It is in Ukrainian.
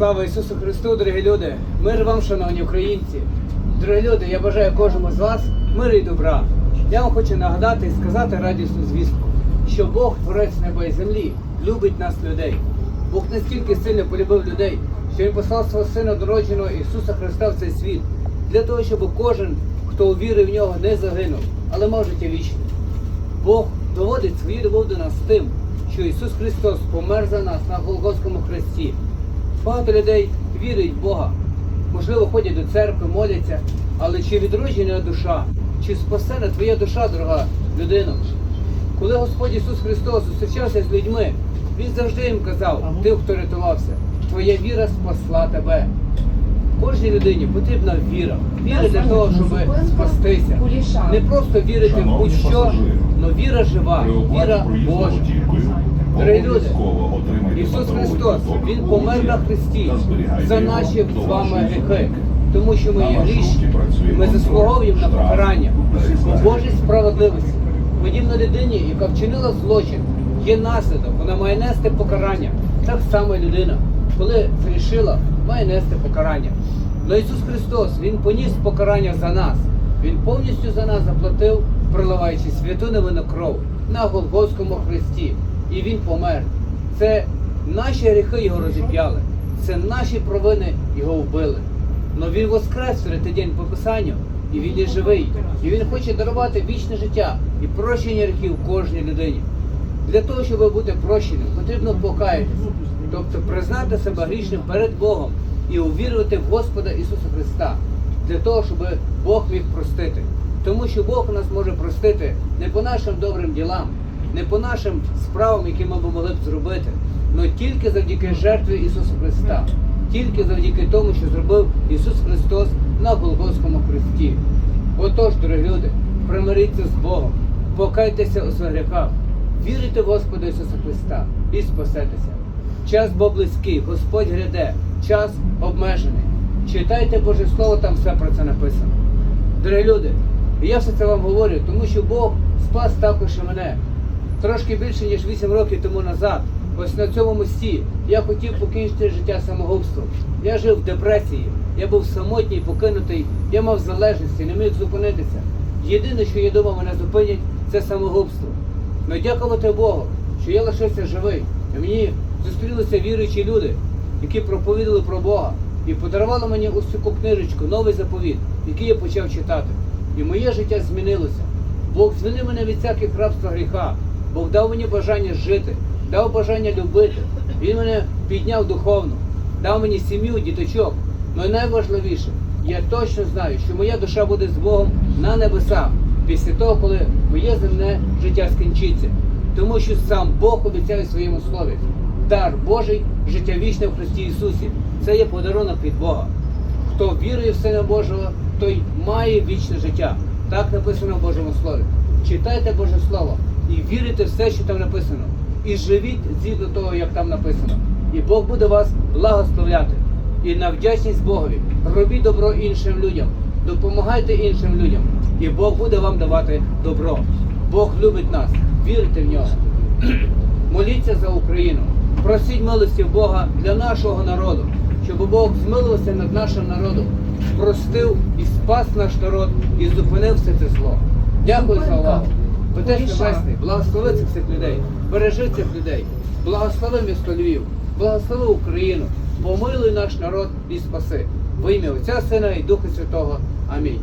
Слава Ісусу Христу, дорогі люди! Мир вам, шановні українці! Дорогі люди, я бажаю кожному з вас миру і добра. Я вам хочу нагадати і сказати радісну звістку, що Бог, творець неба і землі, любить нас людей. Бог настільки сильно полюбив людей, що Він послав свого Сина дородженого Ісуса Христа в цей світ, для того, щоб кожен, хто увірив в нього, не загинув, але мав життя вічне. Бог доводить свою любов до нас тим, що Ісус Христос помер за нас на Голгофському хресті. Багато людей вірять в Бога, можливо, ходять до церкви, моляться, але чи відроджена душа, чи спасена твоя душа, дорога людина? Коли Господь Ісус Христос зустрічався з людьми, Він завжди їм казав, тим, хто рятувався, твоя віра спасла тебе. Кожній людині потрібна віра. Віра для того, щоб спастися. Не просто вірити в будь-що, але віра жива, віра Божа. Дорогі люди, Ісус Христос, Він помер на Христі за наші з вами гріхи, тому що ми є грішні, ми заслуговуємо на покарання. Божій справедливості. Подібно людині, яка вчинила злочин, є наслідок, вона має нести покарання. Так само людина, коли зрішила, має нести покарання. Но Ісус Христос, Він поніс покарання за нас. Він повністю за нас заплатив, проливаючи святу невинну кров на Голгофському хресті. І Він помер. Це наші гріхи його розіп'яли, це наші провини його вбили. Но він воскрес третій день по Писанню, і він є живий. І він хоче дарувати вічне життя і прощення гріхів кожній людині. Для того, щоб бути прощеним, потрібно покаятися, тобто признати себе грішним перед Богом і увірувати в Господа Ісуса Христа, для того, щоб Бог міг простити. Тому що Бог нас може простити не по нашим добрим ділам, не по нашим справам, які ми б могли б зробити, але тільки завдяки жертві Ісуса Христа, тільки завдяки тому, що зробив Ісус Христос на Голгофському хресті. Отож, дорогі люди, примиріться з Богом, покайтеся у своїх гріхах, вірите в Господа Ісуса Христа і спасетеся. Час бо близький, Господь гряде, час обмежений. Читайте Боже Слово, там все про це написано. Дорогі люди, я все це вам говорю, тому що Бог спас також і мене. Трошки більше, ніж 8 років тому назад, ось на цьому мості, я хотів покінчити життя самогубством. Я жив в депресії, я був самотній, покинутий, я мав залежності, не міг зупинитися. Єдине, що я думав, мене зупинять, це самогубство. Ну дякувати Богу, що я лишився живий. І мені зустрілися віруючі люди, які проповідали про Бога і подарували мені ось таку книжечку, новий заповіт, який я почав читати. І моє життя змінилося. Бог звільнив мене від всяких рабства гріха. Бог дав мені бажання жити, дав бажання любити. Він мене підняв духовно, дав мені сім'ю, діточок. Ну і найважливіше, я точно знаю, що моя душа буде з Богом на небесах після того, коли моє земне життя скінчиться. Тому що сам Бог обіцяє своєму слові. Дар Божий, життя вічне в Христі Ісусі. Це є подарунок від Бога. Хто вірує в Сина Божого, той має вічне життя. Так написано в Божому Слові. Читайте Боже Слово і вірите все, що там написано. І живіть згідно того, як там написано. І Бог буде вас благословляти. І на вдячність Богові робіть добро іншим людям, допомагайте іншим людям, і Бог буде вам давати добро. Бог любить нас, вірте в нього. Моліться за Україну. Просіть милості Бога для нашого народу, щоб Бог змилився над нашим народом, простив і спас наш народ і зупинив все це зло. Дякую за увагу. Отець Небесний, благослови цих всіх людей, бережи цих людей, благослови місто Львів, благослови Україну, помилуй наш народ і спаси. Во ім'я Отця Сина і Духа Святого. Амінь.